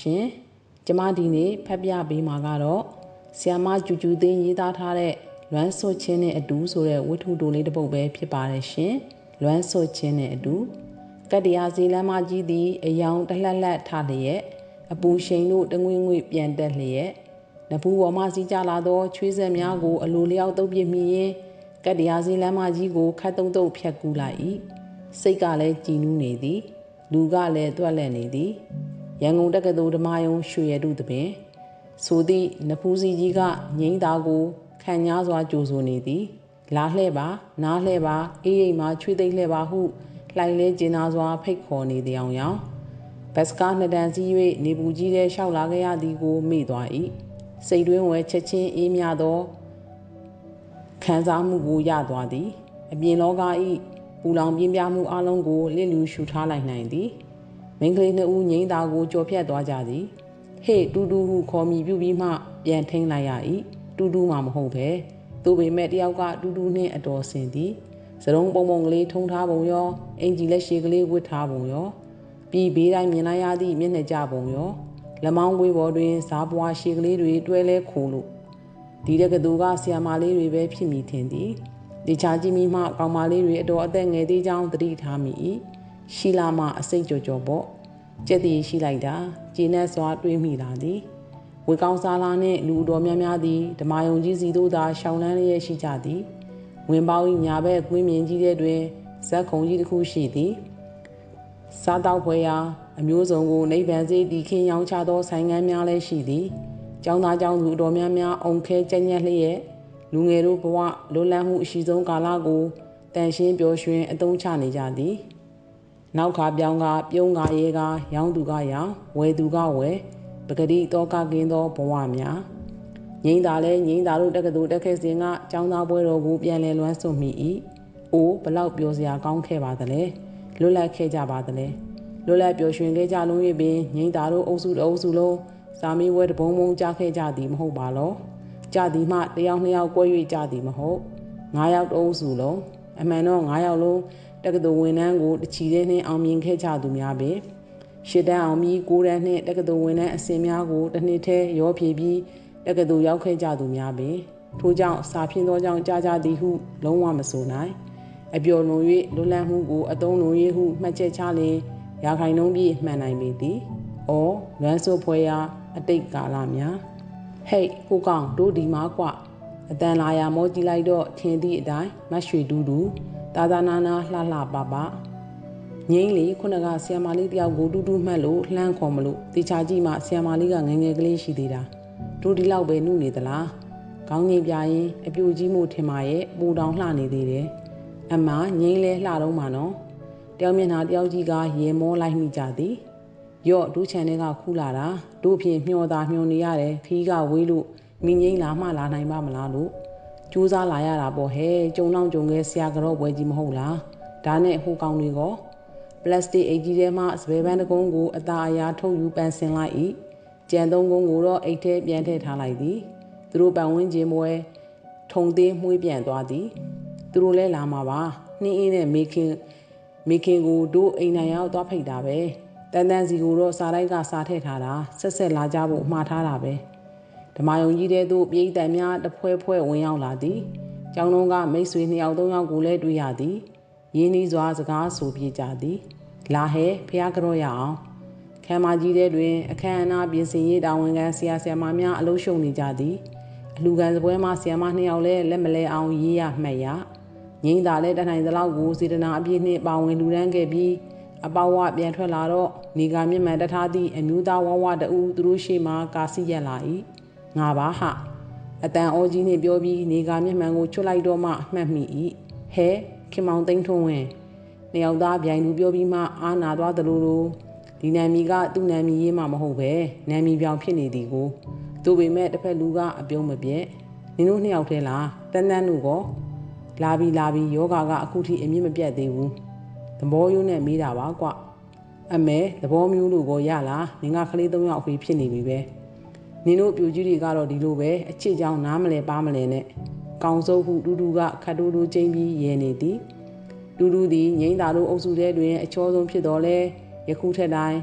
ရှင်ကျမဒီနေ့ဖတ်ပြပေးမှာကတော့ဆီယမကျူကျူသိန်းရေးသားထားတဲ့လွမ်းဆွတ်ချင်းနဲ့အတူဆိုတဲ့ဝတ္ထုတိုလေးတစ်ပုဒ်ပဲဖြစ်ပါတယ်ရှင်လွမ်းဆွတ်ချင်းနဲ့အတူကတ္တရားစီလမ်းမကြီးသည်အယောင်တလှက်လှက်ထလျက်အပူရှိန်တို့တငွေ့ငွေ့ပြန်တက်လျက်နဘူးပေါ်မှစီးကြလာသောချွေးဆက်များကိုအလိုလျောက်တုပ်ပြမိရင်းကတ္တရားစီလမ်းမကြီးကိုခတ်တုံတုံဖြတ်ကူးလိုက်၏စိတ်ကလည်းကြည်နူးနေသည်လူကလည်းတွက်လက်နေသည် ရန်ကုန်တက္ကသိုလ်ဓမ္မယုံရွှေရတုတပင်ဆိုသည့်နဖူးစီကြီးကငိမ့်သားကိုခံညားစွာကြိုဆိုနေသည်လာလှဲ့ပါနားလှဲ့ပါအေးရိမ်မှာချွေးသိမ့်လှဲ့ပါဟုလှိုင်လဲကျင်းသားစွာဖိတ်ခေါ်နေသည်အောင်ရောင်ဘတ်စကားနှစ်တန်စီး၍နေပူကြီးတဲ့ရှောက်လာခဲ့ရသည်ကိုမေ့သွား၏စိတ်တွင်းဝဲချက်ချင်းအေးမြသောခံစားမှုကိုရသွားသည် အပြင်လောက၏ပူလောင်ပြင်းပြမှုအလုံးကိုလစ်လူရှူထားလိုက်နိုင်သည် မိန်းကလေးနှစ်ဦးငိမ့်သားကိုကြော်ဖြတ်သွားကြသည်ဟေ့တူတူဟုခေါ်မိပြုပြီးမှပြန်ထိန်လိုက်ရ၏တူတူမှမဟုတ်ပဲသူပေမဲ့တယောက်ကတူတူနှင့်အတော်ဆင်သည်စရုံပုံပုံကလေးထုံထားပုံရောအင်ဂျီလက်ရှည်ကလေးဝတ်ထားပုံရောပြီးဘေးတိုင်းမြင်လိုက်ရသည့်မျက်နှာကြပုံရောလက်မောင်းဝေးပေါ်တွင်ဇာပွားရှည်ကလေးတွေတွဲလဲခိုလို့ဒီတက်ကတူကဆီယာမာလေးတွေပဲဖြစ်မိထင်သည်ဒီချာကြည့်မိမှကောင်မလေးတွေအတော်အသက်ငယ်သေးကြောင်းသတိထားမိ၏ ရှိလာမှအစိတ်ကြော်ကြော်ပေါ့ကြက်တည်ရှိလိုက်တာကျင်းနဲ့စွာတွေးမိလာသည်ဝေကောင်းစားလာနှင့်လူတော်များများသည်ဓမာယုံကြီးစီတို့သာရှောင်းလန်းလျက်ရှိကြသည်ဝင်ပေါင်း၏ညာဘက်ကွင်းမြင်ကြီးတဲ့တွင်ဇက်ခုံကြီးတစ်ခုရှိသည်စားတောက်ဖွယ်ရာအမျိုးစုံကိုနိဗ္ဗာန်စေတီခင်းရောင်းချသောဆိုင်ငန်းများလည်းရှိသည်ကျောင်းသားကျောင်းသူတော်များများအုံခဲကြက်ညက်လျက်လူငယ်တို့ဘဝလွတ်လပ်မှုအရှိဆုံးကာလကိုတန်ရှင်းပျော်ရွှင်အသုံးချနေကြသည် နောက်ခါပြောင်းကပြုံးကရဲကရောင်းသူကရောင်းဝယ်သူကဝယ်ပဂတိတောကကင်းသောဘဝများငိမ့်သာလဲငိမ့်သာတို့တက္ကသိုလ်တက်ခဲ့စဉ်ကចောင်းသားပွဲတော်ကိုပြန်လည်လွှမ်းဆွမိ၏အိုးဘလောက်ပြောစရာကောင်းခဲ့ပါသလဲလွတ်လပ်ခဲ့ကြပါသလဲလွတ်လပ်ပျော်ရွှင်ခဲ့ကြလုံး၍ပင်ငိမ့်သာတို့အုပ်စုတအုပ်စုလုံးစာမေးပွဲတပုံပုံကြားခဲ့ကြသည်မဟုတ်ပါလောကြသည်မှတယောက်နှစ်ယောက်꿰၍ကြသည်မဟုတ်ငါးယောက်တအုပ်စုလုံးအမှန်တော့ငါးယောက်လုံး တက္ကသိုလ်ဝန်ထမ်းကိုတချီတဲ့နှင်းအောင်မြင်ခဲ့ကြသူများပဲရှစ်တန်းအောင်ပြီးကိုးတန်းနှင့်တက္ကသိုလ်ဝန်ထမ်းအစင်များကိုတစ်နှစ်ထဲရောဖြည့်ပြီးတက္ကသိုလ်ရောက်ခဲ့ကြသူများပဲထို့ကြောင့်စာဖြင်းသောကြောင့်ကြားကြသည်ဟုလုံးဝမဆိုနိုင်အပျော်လွန်၍လွတ်လပ်မှုကိုအသုံးလွန်၍ဟုမှတ်ချက်ချလျင်ရာခိုင်နှုန်းပြည့်မှန်နိုင်ပေသည်။အော်လွမ်းဆိုးဖွဲရာအတိတ်ကာလများဟိတ်ဟိုကောင်တို့ဒီမားကွအတန်လာရမောကြည့်လိုက်တော့ထင်သည့်အတိုင်းမတ်ရွှေတူးတူ တာသာနာနာလှလှပပငိမ့်လေခုနကဆီယမာလေးတယောက်ကိုတူးတူးမှတ်လို့လှမ်းခေါ်မလို့တေချာကြည့်မှဆီယမာလေးကငငယ်ကလေးရှိသေးတာတို့ဒီလောက်ပဲနှုနေသလားခေါင်းငိမ့်ပြရင်အပြူကြီးမှုထင်ပါရဲ့ပူတောင်လှနေသေးတယ်အမငိမ့်လဲလှတော့မှနော်တယောက်မျက်နှာတယောက်ကြီးကရေမောလိုက်မိကြသည်ရော့ဒူးချန်တွေကခူးလာတာတို့ဖြင့်မျောတာမျောနေရတယ်ခီးကဝေးလို့မိငိမ့်လာမှလာနိုင်ပါမလားလို့ ကြိုးစားလာရတာပေါ့ဟဲ့ကြုံတော့ကြုံခဲ့ဆရာကတော့ပွဲကြီးမဟုတ်လားဒါနဲ့ဟိုကောင်တွေကပလတ်စတစ်အိတ်ကြီးထဲမှစပယ်ပန်းတကုန်းကိုအသာအရာထုတ်ယူပန်းဆင်လိုက်၏ကြံသုံးကုန်းကိုတော့အိတ်ထဲပြန်ထည့်ထားလိုက်သည်သူတို့ပန်ဝင်းချင်းပွဲထုံသေးမှုေးပြန်သွားသည်သူတို့လဲလာမှာပါနှင်းအင်းနဲ့မေခင်မေခင်ကိုတို့အိမ်နိုင်ရောက်သွားဖိတ်တာပဲတန်တန်စီကိုတော့စားတိုက်ကစားထည့်ထားတာဆက်ဆက်လာကြဖို့မှားထားတာပဲ ဓမ္မယုံကြီးတဲ့သို့ပြည်တံများတဖွဲဖွဲဝင်ရောက်လာသည်ကျောင်းလုံးကမိတ်ဆွေနှစ်ယောက်သုံးယောက်ကိုလည်းတွေ့ရသည်ရင်းနှီးစွာစကားဆိုပြကြသည်လာဟဲဖះကြောရအောင်ခမ်းမကြီးတဲ့တွင် အခမ်းအနားပြင်ဆင်ရေးတာဝန်ခံဆရာဆရာမများအလုံးရှုံနေကြသည်အလူကန်စပွဲမှာဆရာမနှစ်ယောက်လည်းလက်မလဲအောင်ရေးရမှတ်ရငိမ့်သာလဲတနိုင်သလောက်ကိုစေတနာအပြည့်နှင့်ပါဝင်လူရန်ခဲ့ပြီးအပေါဝပြန်ထွက်လာတော့နေကမြင့်မှန်တထားသည့်အမျိုးသားဝဝတူသူတို့ရှိမှကာစီရက်လာ၏ ငါပါဟအတန်အောကြီးနှင့်ပြောပြီးနေကမျက်မှန်ကိုချွတ်လိုက်တော့မှမှတ်မိ၏ဟဲခင်မောင်သိန်းထွန်းဝင်နှစ်ယောက်သားဗျိုင်လူပြောပြီးမှအာနာသွားသလိုလိုဒီနာမီကသူ့နာမီရေးမှမဟုတ်ပဲနာမီပြောင်ဖြစ်နေသည်ကိုသူပေမဲ့တစ်ဖက်လူကအပြုံးမပြက်နင်တို့နှစ်ယောက်ထဲလားတန်းတန်းတို့ကောလာပြီလာပြီယောဂါကအခုထိအမြင့်မပြတ်သေးဘူးသဘောရိုးနဲ့မေးတာပါကွအမဲသဘောမျိုးလို့ကိုရလားနင်ကကလေး၃ယောက်အဖေဖြစ်နေပြီပဲ နင်တို့ပြူကြီးတွေကတော့ဒီလိုပဲအချစ်ကြောင်နားမလဲပါမလဲနဲ့ကောင်းစိုးဟုတူတူကခတ်တူတူချင်းပြီးရဲနေသည်တူတူသည်ငိမ့်တာတို့အုပ်စုထဲတွင်အချောဆုံးဖြစ်တော်လဲယခုထက်တိုင်း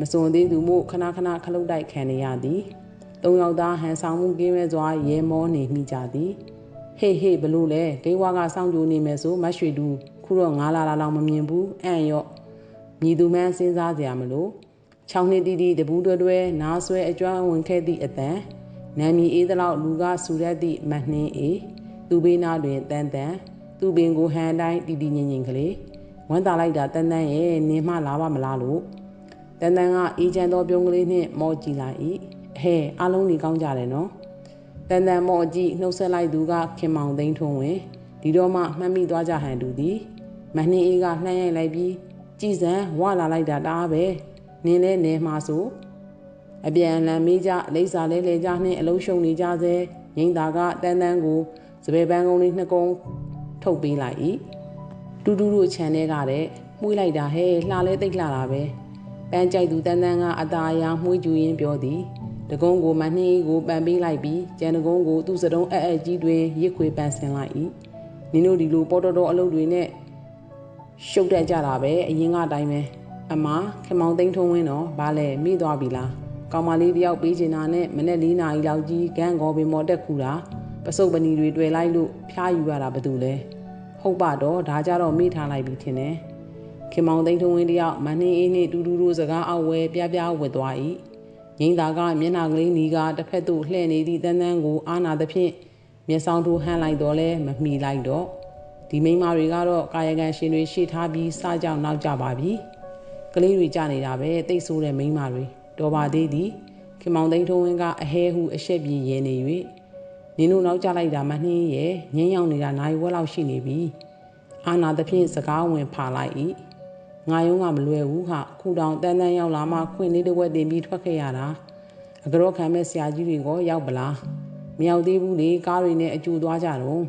မစွန်သေးသူမို့ခဏခဏခလုတ်တိုက်ခံနေရသည်သုံးယောက်သားဟန်ဆောင်မှုကင်းမဲ့စွာရဲမောနေမိကြသည်ဟေးဟေးဘလို့လဲဒိဝါကစောင့်ကြိုနေမယ်ဆိုမတ်ရွှေတူခုတော့ငါလာလာလောက်မမြင်ဘူးအံ့ရော့မြည်သူမှန်းစဉ်းစားကြရမလို့ 6နှစ်တီးတီးတပူးတွဲတွဲနားဆွဲအကျွမ်းဝင်ခဲ့သည့်အတန်နာမီအေးသလောက်လူကဆူရက်သည့်မနှင်းအေးသူဘေးနာတွင်တန်တန်သူပင်ကိုဟန်တိုင်းတီတီငင်ငင်ကလေးဝမ်းသာလိုက်တာတန်တန်ရဲ့နင်းမလာပါမလားလို့တန်တန်ကအေးချမ်းသောပြုံးကလေးနှင့်မော့ကြည့်လိုက်၏ဟဲအားလုံးနေကောင်းကြတယ်နော်တန်တန်မော့ကြည့်နှုတ်ဆက်လိုက်သူကခင်မောင်သိန်းထုံးဝင်ဒီတော့မှမှတ်မိသွားကြဟန်တူသည်မနှင်းအေးကလှမ်းရိုက်လိုက်ပြီးကြည်စံဝလာလိုက်တာတအားပဲ နင်းလဲနေမှာဆိုအပြန်အလှန်မေးကြလိမ့်စာလဲလဲကြနှင့်အလုံးရှုံနေကြစေငိမ့်သာကတန်းတန်းကိုစပယ်ပန်းကုန်းလေးနှစ်ကုန်းထုတ်ပေးလိုက်၏တူတူတို့ခြံထဲကတဲ့မှုေးလိုက်တာဟဲ့လှလဲတိတ်လှတာပဲပန်းကြိုက်သူတန်းတန်းကအตาအရာမှုေးကျူရင်းပြောသည်တကုန်းကိုမနှင်းကိုပန်ပေးလိုက်ပြီးကျန်တကုန်းကိုသူ့စတုံးအက်အက်ကြီးတွင်ရစ်ခွေပန်ဆင်လိုက်၏နင်တို့ဒီလိုပေါ်တော်တော်အလုပ်တွေနဲ့ရှုပ်တက်ကြတာပဲအရင်ကအတိုင်းပဲ အမခင်မောင်သိန်းထုံးဝင်းတော့ဘာလဲမိသွားပြီလားကောင်မလေးတယောက်ပေးချင်တာနဲ့မနေ့၄နာရီလောက်ကြီးဂန်းကောပင်မော်တက်ခူတာပစုပ်ပနီတွေတွေ့လိုက်လို့ဖျားယူရတာဘာတူလဲဟုတ်ပါတော့ဒါကြတော့မိထားလိုက်ပြီထင်တယ်ခင်မောင်သိန်းထုံးဝင်းတယောက်မနှင်းအေးနှင့်တူတူတို့စကားအောက်ဝဲပြပြဝတ်သွား၏ငိမ့်သာကမျက်နှာကလေးနီးကတစ်ဖက်သို့လှည့်နေသည့်တန်းတန်းကိုအာနာသဖြင့်မျက်စောင်းထိုးဟန်းလိုက်တော့လဲမမီလိုက်တော့ဒီမိန်းမတွေကတော့ကာယကံရှင်တွေရှေ့ထားပြီးစားကြောင်နောက်ကြပါပြီ ကလေးတွေကြနေတာပဲတိတ်ဆိုးတဲ့မိန်းမတွေတော်ပါသေးသည်ခင်မောင်သိန်းထုံးဝင်းကအဟဲဟုအရှက်ပြေရဲနေ၍နင်တို့နောက်ကြလိုက်တာမနှင်းရဲ့ငင်းရောက်နေတာနိုင်ဝက်လောက်ရှိနေပြီအာနာသဖြင့်စကားဝင်ဖာလိုက်၏ငါယုံကမလွယ်ဘူးဟာခုတောင်တန်းတန်းရောက်လာမှခွင့်လေးတစ်ဝက်တင်ပြီးထွက်ခဲ့ရတာအကြောခံမဲ့ဆရာကြီးတွေကရောက်ပလားမရောက်သေးဘူးလေကားတွေနဲ့အကျူသွားကြတော့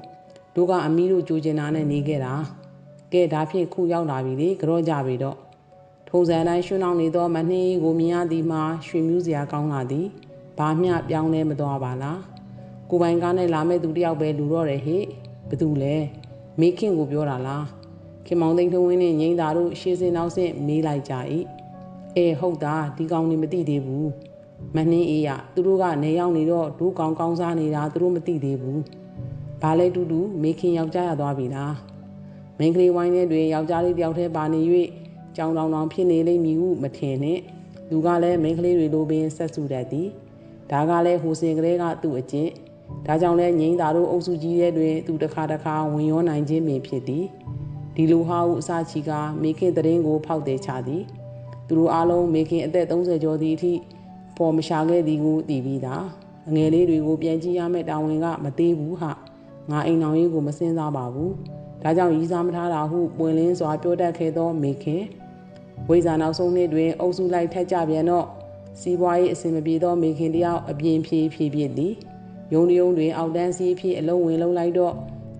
တို့ကအမီးတို့ကြိုကျင်တာနဲ့နေခဲ့တာကဲဒါဖြင့်ခုရောက်လာပြီလေကြောကြပြီတော့ ထုံစံတိုင်းရွှွှနှောင်းနေသောမနှင်းကိုမြင်ရသည်မှာရွှေမျိုးစရာကောင်းလာသည်ဘာမျှပြောင်းလဲမသွားပါလားကိုပိုင်ကားနဲ့လာမဲ့သူတယောက်ပဲလူတော့တယ်ဟေ့ဘသူလဲမေခင်ကိုပြောတာလားခင်မောင်သိန်းထုံးဝင်းနဲ့ငိမ့်တာတို့ရှေးစင်နောက်ဆင့်မေးလိုက်ကြ၏အဲဟုတ်တာဒီကောင်နေမသိသေးဘူးမနှင်းအေးရသူတို့ကနေရောက်နေတော့ဒူးကောင်ကောင်းစားနေတာသူတို့မသိသေးဘူးဘာလဲတူတူမေခင်ယောက်ျားရသွားပြီလားမိန်းကလေးဝိုင်းထဲတွင်ယောက်ျားလေးတယောက်တည်းပါနေ၍ ကြောင်တောင်တောင်ဖြစ်နေလိမ့်မည်ဟုမထင်နဲ့သူကလည်းမိန်းကလေးတွေလိုပင်ဆက်စုတတ်သည်ဒါကလည်းဟိုစင်ကလေးကသူ့အကျင့်ဒါကြောင့်လဲငိမ့်တာတို့အုပ်စုကြီးရဲ့တွင်သူတစ်ခါတစ်ခါဝင်ရောနိုင်ခြင်းပင်ဖြစ်သည်ဒီလိုဟာဟုအစချီကမေခင်တရင်ကိုဖောက်တယ်ချသည်သူတို့အားလုံးမေခင်အသက်30ကျော်သည့်အထိပေါ်မရှာခဲ့သည်ကိုသိပြီးသားအငယ်လေးတွေကိုပြန်ကြည့်ရမယ့်တာဝန်ကမသေးဘူးဟာငါအိမ်အောင်ရေးကိုမစင်စားပါဘူးဒါကြောင့်ရီးစားမထားတာဟုပွင့်လင်းစွာပြောတတ်ခဲ့သောမေခင် ဝိဇာနောက်ဆုံးနှစ်တွင် အုပ်စုလိုက်ထက်ကြပြန်တော့စီးပွားရေးအဆင်မပြေသောမေခင်တယောက်အပြင်းဖြေးဖြေးပြစ်သည်ယုံတယုံတွင်အောက်တန်းစီးဖြင့်အလုံးဝင်လုံးလိုက်တော့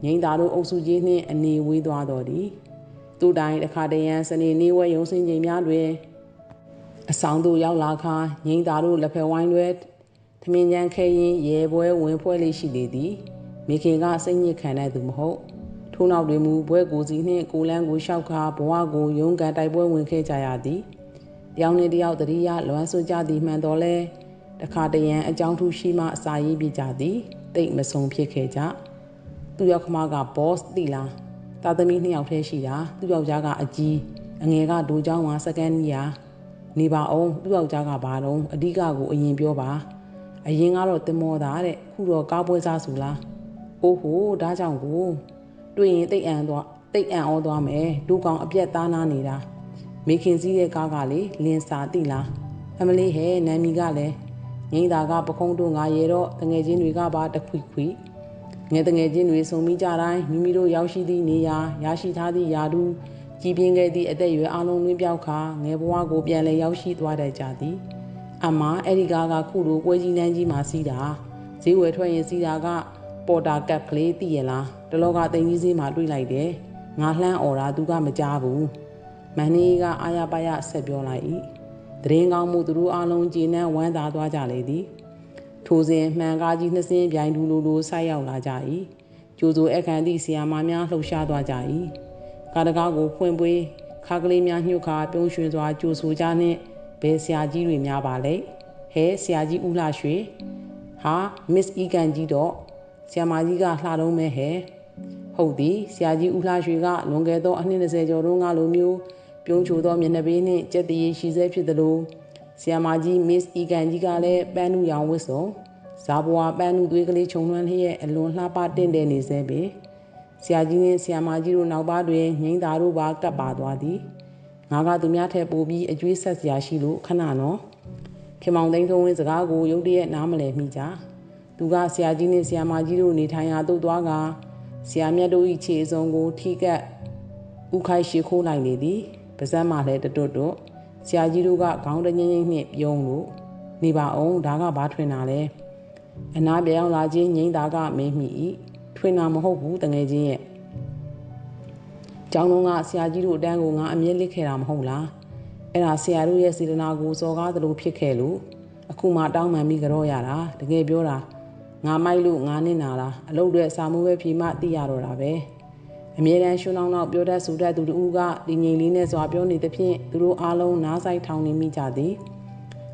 ငိမ့်သားတို့အုပ်စုကြီးနှင့်အနေဝေးသွားတော်သည်သူတိုင်တစ်ခါတရံစနေနေ့ဝဲရုံစင်ချိန်များတွင်အဆောင်သို့ရောက်လာခါငိမ့်သားတို့လက်ဖက်ဝိုင်းတွေထမင်းချမ်းခဲရင်ရဲပွဲဝင်ဖွဲလေးရှိလေသည်မိခင်ကစိတ်ညစ်ခံတဲ့သူမဟုတ် ထို့နောက်တွင်မူဘွဲကိုစီနှင့်ကိုလန်းကိုလျှောက်ခါဘဝကိုရုန်းကန်တိုက်ပွဲဝင်ခဲ့ကြရသည်တယောက်နှင့်တယောက်တတိယလွမ်းဆွကြသည်မှန်တော်လဲတခါတရံအကြောင်းထူးရှိမှအစာရေးပြကြသည်တိတ်မဆုံးဖြစ်ခဲ့ကြသူ့ရောက်ခမက boss တိလားတာသမီနှစ်ယောက်တည်းရှိတာသူ့ယောက်ျားကအကြီးအငယ်ကဒိုးချောင်းမှာစကန်နီယာနေပါအောင်သူ့ယောက်ျားကဘာတော့အဓိကကိုအရင်ပြောပါအရင်ကတော့တင်မောတာတဲ့ခုတော့ကားပွဲစားစုလားအိုးဟိုဒါကြောင့်ကို တွေ့ရင်တိတ်အံသွားတိတ်အံဩသွားမယ်ဒူကောင်အပြက်သားနာနေတာမေခင်စည်းရဲ့ကားကလေလင်းစာတိလားအမလေးဟဲနမ်မီကလည်းငိမ့်တာကပခုံးတို့ငါရေတော့တငယ်ချင်းတွေကပါတခွိခွိငယ်တငယ်ချင်းတွေစုံမိကြတိုင်းမိမိတို့ရောက်ရှိသည့်နေရာရရှိထားသည့်ယာတူကြီးပြင်းခဲ့သည့်အသက်အရွယ်အလုံးလွှင့်ပြောက်ခါငယ်ဘဝကိုပြန်လည်ရောက်ရှိသွားတတ်ကြသည်အမအဲ့ဒီကားကခုလိုပွဲကြီးနှန်းကြီးမှာစီးတာဈေးဝယ်ထွက်ရင်စီးတာကပေါ်တာကပ်ကလေးသိရလားတ လောကတိန်ကြီးစည်းမှာတွေ့လိုက်တယ်ငါလှမ်းអော်တာသူကမကြားဘူးမန်နီကအာရပါရဆက်ပြောလိုက်၏တရင်ကောင်းမှုသူတို့အလုံးကြည်နန်းဝမ်းသာသွားကြလေသည်ထိုစဉ်မှန်ကားကြီးနှစ်စင်းပြိုင်တူလိုလိုဆိုက်ရောက်လာကြ၏ကျိုးစိုးအခမ်းသည့်ဆီယာမများလှုပ်ရှားသွားကြ၏ကာတကားကိုဖွင့်ပွေးခါကလေးများညှို့ခါပြုံးရွှင်စွာကြိုဆိုကြနှင့်ဘယ်ဆရာကြီးတွေများပါလဲဟဲဆရာကြီးဦးလှရွှေဟာမစ်အီကန်ကြီးတော့ဆရာမကြီးကလှတော့မဲဟဲ ဟုတ်သည်ဆရာကြီးဦးလှရွှေကလွန်ခဲ့သောအနှစ်20ကျော်တုန်းကလိုမျိုးပြုံးချိုသောမျက်နှာပေးနှင့်ကြက်တရေရှိစေဖြစ်သလိုဆီယမာကြီးမစ်အီကန်ကြီးကလည်းပန်းနုရောင်ဝတ်စုံဇာဘွာပန်းနုသွေးကလေးခြုံလွှမ်းလျက်အလွန်လှပတင့်တယ်နေစေပေဆရာကြီးနှင့်ဆီယမာကြီးတို့နောက်ပါတွင်ငိမ့်သားတို့ပါကပ်ပါသွားသည်ငါကသူများထက်ပိုပြီးအကျွေးဆက်စရာရှိလို့ခဏနော်ခင်မောင်သိန်းထုံးဝင်းစကားကိုရုတ်တရက်နားမလည်မိကြသူကဆရာကြီးနှင့်ဆီယမာကြီးတို့နေထိုင်ရာသို့သွားက ဆရာမြတ်တို့၏ခြေစုံကို ထိကပ်ဥခိုက်ရှိခိုးလိုက်နေသည်ပါဇက်မှလည်းတတွတ်တွတ်ဆရာကြီးတို့ကခေါင်းတငိမ့်ငိမ့်နှင့်ပြုံးလို့နေပါအောင်ဒါကဘာထွင်တာလဲအနာပြောင်းလာခြင်းငိမ့်တာကမင်းမိ၏ထွင်တာမဟုတ်ဘူးတငယ်ချင်းရဲ့ကျောင်းလုံးကဆရာကြီးတို့အတန်းကိုငါအမြဲလစ်ခဲ့တာမဟုတ်လားအဲ့ဒါဆရာတို့ရဲ့စေတနာကိုစော်ကားသလိုဖြစ်ခဲ့လို့အခုမှတောင်းပန်ပြီးကြောရတာတကယ်ပြောတာ ငါမိုက်လို့ငါနစ်နာတာအလုပ်တွေစာမှုပဲဖြီမှသိရတော့တာပဲအမြဲတမ်းရှုံအောင်တော့ပြောတတ်ဆိုတတ်သူတို့ကဒီငိန်လေးနဲ့စွာပြောနေသဖြင့်သူတို့အားလုံးနားဆိုင်ထောင်နေမိကြသည်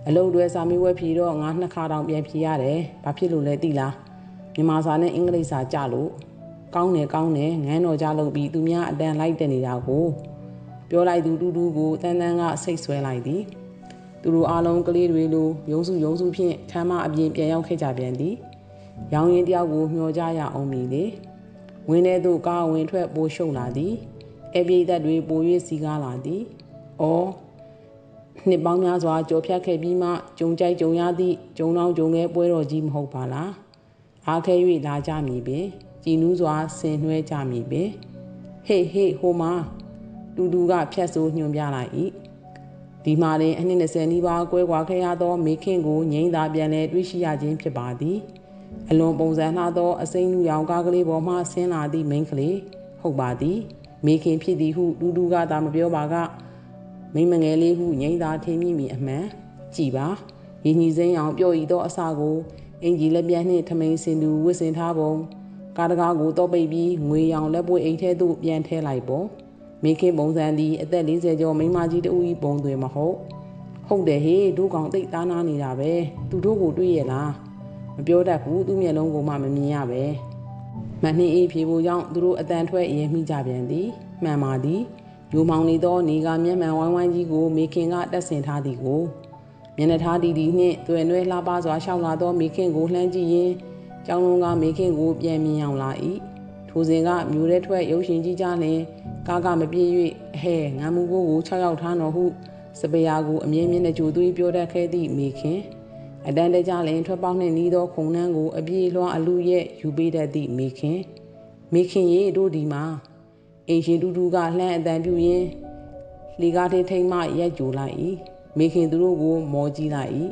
အလုပ်တွေစာမေးဝဲဖြေတော့ငါနှစ်ခါတောင်ပြန်ဖြေရတယ်ဘာဖြစ်လို့လဲသိလားမြန်မာစာနဲ့အင်္ဂလိပ်စာကြလို့ကောင်းတယ်ကောင်းတယ်ငန်းတော်ကြလို့ပြီးသူများအတန်လိုက်တက်နေတာကိုပြောလိုက်သူတူတူကိုတန်းတန်းကစိတ်ဆွဲလိုက်သည်သူတို့အားလုံးကလေးတွေလိုရုံးစုရုံးစုဖြင့်ထမ်းမအပြင်ပြန်ရောက်ခဲ့ကြပြန်သည် ရောင်ရင်တယောက်ကိုမျှော်ကြရအောင်မည်လေဝင်းထဲသို့ကားဝင်ထွက်ပိုရှုပ်လာသည်အပြိသက်တွေပို၍စီကားလာသည်။အော်နှစ်ပေါင်းများစွာကြော်ဖြတ်ခဲ့ပြီးမှဂျုံကြိုက်ဂျုံရသည့်ဂျုံတောင်ဂျုံငယ်ပွဲတော်ကြီးမဟုတ်ပါလား။အားခဲ၍လာကြမည်ပင်ကြည်နူးစွာဆင်နွှဲကြမည်ပင်ဟေးဟေးဟိုမှာတူတူကဖြတ်ဆိုးညွှန်ပြလိုက်၏ဒီမှာတွင်အနှစ်20နီးပါးကွဲကွာခဲ့ရသောမေခင်ကိုငိမ့်သာပြန်လဲတွေးရှိရခြင်းဖြစ်ပါသည်။ အလွန်ပုံစံလှသောအစိမ့်လူရောင်ကားကလေးပေါ်မှဆင်းလာသည့်မိန်းကလေးဟုတ်ပါသည်မိခင်ဖြစ်သည်ဟုတူတူကသာမပြောပါကမိမငယ်လေးဟုငိမ့်သာထင်မိမိအမှန်ကြည်ပါရင်းညီစိမ်းအောင်ပြော့ဤသောအစာကိုအင်ကြီးလက်ပြန်နှင့်ထမိန်စင်သူဝစ်စင်ထားပုံကားတကားကိုတော့ပိတ်ပြီးငွေရောင်လက်ပွေအိတ်ထဲသို့ပြန်ထဲလိုက်ပုံမိခင်ပုံစံသည်အသက်40ကျော်မိန်းမကြီးတူဤပုံသွေမဟုတ်ဟုတ်တယ်ဟေးဒုကောင်သိသားနာနေတာပဲသူတို့ကိုတွေ့ရလားမ ပြောတတ်ဘူးသူ့မျက်လုံးကိုမှမမြင်ရပဲမနှင်းအေးဖြေဖို့ကြောင့်သူတို့အတန်ထွက်ရဲမိကြပြန်သည်မှန်ပါသည်ယိုမောင်နေသောနေကမျက်မှန်ဝိုင်းဝိုင်းကြီးကိုမေခင်ကတက်ဆင်ထားသည်ကိုမျက်နှာထားတီတီနှင့်တွယ်နွဲလှပစွာရှောက်လာသောမေခင်ကိုလှမ်းကြည့်ရင်းကျောင်းလုံးကမေခင်ကိုပြန်မြင်အောင်လာ၏ထိုစဉ်ကမျိုးရဲထွက်ရုပ်ရှင်ကြီးကြလင်ကားကမပြေး၍ဟဲငမ်းမှုကိုကို6ယောက်ထားတော်ဟုစပယ်ယာကိုအမြင့်မြင့်နဲ့ကြိုသွေးပြောတတ်ခဲ့သည့်မေခင် အတန်းတကြလင်ထွက်ပေါက်နှင့်နီးသောခုံနှန်းကိုအပြေးလွှားအလူရဲ့ယူပေးတတ်သည့်မိခင်မိခင်ရေတို့ဒီမှာအင်ရှင်တူတူကလှမ်းအတန်ပြူရင်းလီကားထင်းထိန်မှရက်ကြိုလိုက်၏မိခင်သူတို့ကို မော်ကြည့်လိုက်၏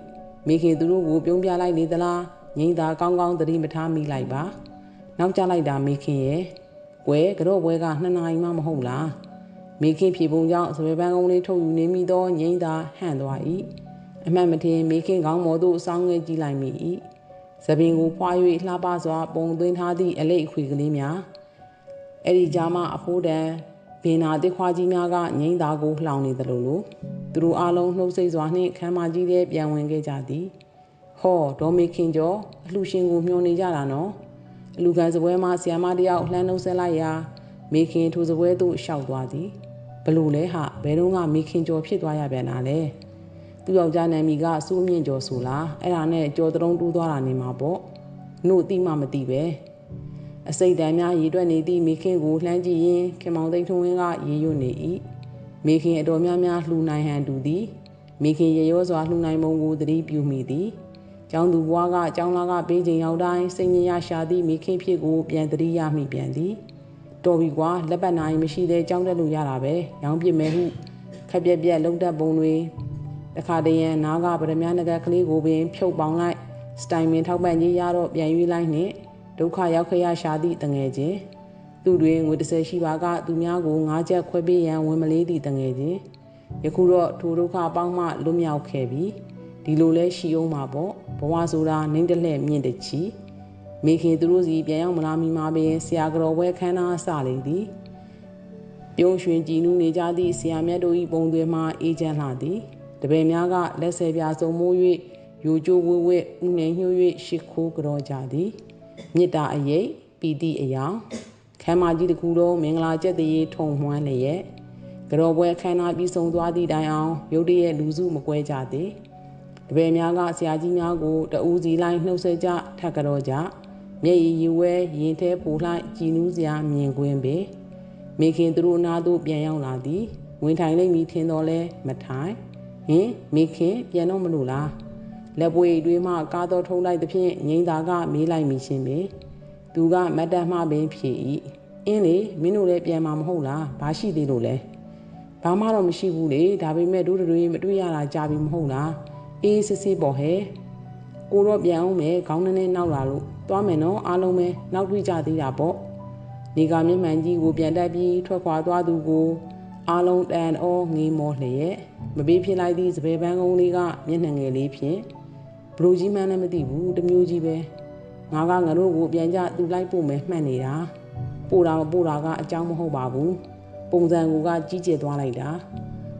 မိခင်သူတို့ကိုပြုံးပြလိုက်လေသလားငိမ့်သာကောင်းကောင်းသတိမထားမိလိုက်ပါနောက်ကျလိုက်တာမိခင်ရဲ့ကွယ်ကတော့ဘွဲကနှစ်နာရီမှမဟုတ်လားမိခင်ဖြေပုံကြောင့်စပယ်ပန်းကုန်းလေးထုတ်ယူနေမိသောငိမ့်သာဟန့်သွား၏ အမှန်မထင်မိခင်ကောင်းမော်သို့စောင်းငယ်ကြည့်လိုက်မိ၏သပင်ကိုဖွာ၍လှပစွာ ပုံသွင်းထားသည့်အလိတ်အခွေကလေးများအဲ့ဒီကြားမှအဖိုးတန်ဘင်နာတစ်ခွားကြီးများကငိမ့်သားကိုလှောင်နေသလိုလိုသူတို့အားလုံးနှုတ်ဆက်စွာနှင့်ခမ်းမကြီးတဲ့ပြန်ဝင်ခဲ့ကြသည်ဟောဒေါ်မေခင်ကျော်အလှရှင်ကိုမျှော်နေကြတာနော်အလူကန်စပွဲမှာဆီယမတယောက်လှမ်းနှုတ်ဆက်လိုက်ရာမေခင်ထိုစပွဲသို့ရှောက်သွားသည်ဘလို့လဲဟာဘယ်တော့မှမေခင်ကျော်ဖြစ်သွားရပြန်တာလဲ သူ့ယောက်ျားနာမည်ကစိုးမြင့်ကျော်ဆိုလားအဲ့ဒါနဲ့ကြော်တုံးတူးသွားတာနေမှာပေါ့နှုတ်တိမှမသိပဲအစိတ်တန်များရေတွက်နေသည့်မိခင်ကိုလှမ်းကြည့်ရင်ခင်မောင်သိန်းထွန်းဝင်းကရေရွတ်နေ၏မိခင်အတော်များများလှူနိုင်ဟန်တူသည်မိခင်ရရောစွာလှူနိုင်ပုံကိုသတိပြုမိသည်ကျောင်းသူဘွားကကျောင်းလာကပေးချိန်ရောက်တိုင်းစိတ်ညစ်ရရှာသည့်မိခင်ဖြစ်ကိုပြန်သတိရမိပြန်သည်တော်ပြီကွာလက်ပတ်နိုင်မရှိသေးကျောင်းတက်လို့ရတာပဲရောင်းပြစ်မယ်ဟုခက်ပြက်ပြက်လုံတက်ပုံတွေ တခါတည်းရန်နားကဗရမ ्या နဂတ်ကလေးကိုပင်ဖြုတ်ပေါင်းလိုက်စတိုင်မင်ထောက်ပံ့ကြီးရတော့ပြန်ရွေးလိုက်နှင့်ဒုက္ခရောက်ခရရှာသည့်တငယ်ချင်းသူတွင်ငွေ30ရှိပါကသူများကိုငါးချက်ခွဲပေးရန်ဝင်မလေးသည့်တငယ်ချင်းယခုတော့ထိုဒုက္ခပေါင်းမှလွတ်မြောက်ခဲ့ပြီဒီလိုလဲရှိအောင်မှာပေါ့ဘဝဆိုတာနှိမ့်တလှဲ့မြင့်တချီမိခင်သူတို့စီပြန်ရောက်မလာမီမှာပင်ဆရာကတော်ဝဲခန်းသားစလေသည်ပြုံးရွှင်ကြည်နူးနေကြသည့်ဆရာမြတ်တို့၏ပုံသွဲမှအေးချမ်းလာသည် တပည့်များကလက်ဆယ်ပြာစုံမိုး၍ရိုကြိုးဝဲဝဲဥနေညှို့၍ရှ िख ိုးကြောကြသည်မေတ္တာအရေးပီတိအယောင်ခမ်းမကြီးတစ်ခုလုံးမင်္ဂလာကျက်တည်းထုံမှန်းလျက်ကြောပွဲခမ်းနားပြီးဆုံးသွားသည့်တိုင်အောင်ရုတ်တရက်လူစုမကွဲကြသည်တပည့်များကဆရာကြီးများကိုတဦးစီလိုက်နှုတ်ဆက်ကြထက်ကြောကြမျက်ရည်ရည်ဝဲရင်ထဲပူလှကြည်နူးစရာမြင်ကွင်းပေမိခင်သူတို့အနာသို့ပြန်ရောက်လာသည်ဝင်ထိုင်လိမ့်မည်ထင်တော်လဲမထိုင် ဟင်မိခင်ပြန်တော့မလို့လားလက်ပွေတွေးမှကားတော်ထုံးလိုက်သဖြင့်ငိမ့်သာကမေးလိုက်မိရှင်ပေသူကမတ်တမှပင်ဖြေ၏အင်းလေမင်းတို့လည်းပြန်มาမဟုတ်လားဘာရှိသေးလို့လဲဘာမှတော့မရှိဘူးလေဒါပေမဲ့တို့တွေမတွေ့ရတာကြာပြီမဟုတ်လားအေးစစ်စစ်ပေါ့ဟဲ့ကိုတော့ပြန်အောင်မယ်ခေါင်းနဲ့နဲ့နောက်လာလို့သွားမယ်နော်အားလုံးပဲနောက်တွေ့ကြသေးတာပေါ့နေကမျက်မှန်ကြီးကိုပြန်တက်ပြီးထွက်ခွာသွားသူကိုအားလုံးတန်အောငေးမောလျက် မပေးဖြစ်လိုက်သည့်စပယ်ပန်းကုန်းလေးကမျက်နှာငယ်လေးဖြင့်ဘလူကြီးမှန်းလည်းမသိဘူးတမျိုးကြီးပဲငါကငါတို့ကိုပြန်ကြသူလိုက်ပို့မယ်မှတ်နေတာပို့တာမပို့တာကအကြောင်းမဟုတ်ပါဘူးပုံစံကူကကြီးကျယ်သွားလိုက်တာ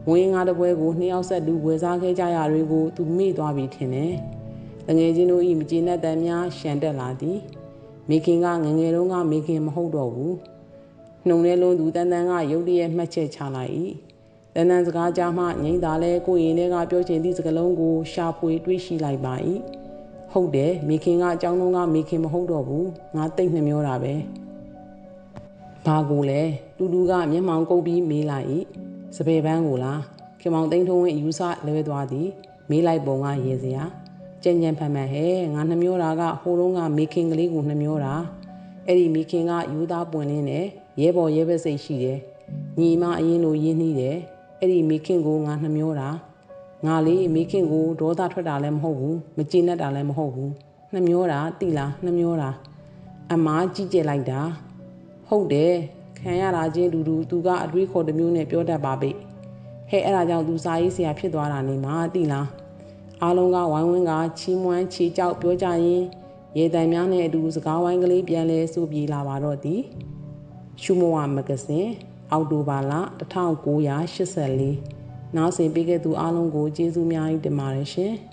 ဝင်းငါတပွဲကိုနှစ်ယောက်ဆက်လူဝယ်စားခဲ့ကြရတွေကိုသူမေ့သွားပြီထင်တယ်တငယ်ချင်းတို့ဤမကျေနပ်တဲ့များရှန်တက်လာသည်မိခင်ကငငယ်တုန်းကမိခင်မဟုတ်တော့ဘူးနှုံထဲလုံးသူတန်တန်ကရုတ်တရက်မှတ်ချက်ချလိုက်၏ တန်တန်စကားကြားမှငိမ့်သာလဲကိုရင်ထဲကပြောချင်သည့်စကားလုံးကိုရှာဖွေတွေးရှိလိုက်ပါ၏ဟုတ်တယ်မိခင်ကအကြောင်းလုံးကမိခင်မဟုတ်တော့ဘူးငါတိတ်နှမျောတာပဲဘာကိုလဲတူတူကမျက်မှောင်ကုပ်ပြီးမေးလိုက်၏စပယ်ပန်းကိုလားခင်မောင်သိန်းထုံးဝင်းယူဆလွဲသွားသည်မေးလိုက်ပုံကရေစရာကြံ့ကြံ့ဖန်ဖန်ဟဲ့ငါနှမျောတာကဟိုတုန်းကမိခင်ကလေးကိုနှမျောတာအဲ့ဒီမိခင်ကယူသားပွင့်လင်းတယ်ရဲဘော်ရဲဘက်စိတ်ရှိတယ်ညီမအရင်လိုရင်းနှီးတယ် အဲ့ဒီမိခင်ကိုငါနှမျောတာငါလေးမိခင်ကိုဒေါသထွက်တာလည်းမဟုတ်ဘူးမကျေနပ်တာလည်းမဟုတ်ဘူးနှမျောတာတိလားနှမျောတာအမားကြီးကျယ်လိုက်တာဟုတ်တယ်ခံရတာချင်းတူတူသူကအတွေးခေါ်တစ်မျိုးနဲ့ပြောတတ်ပါပဲဟဲ့အဲ့ဒါကြောင့်သူစာရေးဆရာဖြစ်သွားတာနေမှာတိလားအားလုံးကဝိုင်းဝန်းကချီးမွမ်းချီကြောက်ပြောကြရင်ရေတံများနဲ့အတူစကားဝိုင်းကလေးပြန်လဲဆိုပြေလာပါတော့သည်ရှုမဝမဂဇင်း အောက်တိုဘာလ1984နားဆင်ပေးခဲ့သူအားလုံးကိုကျေးဇူးများကြီးတင်ပါတယ်ရှင်။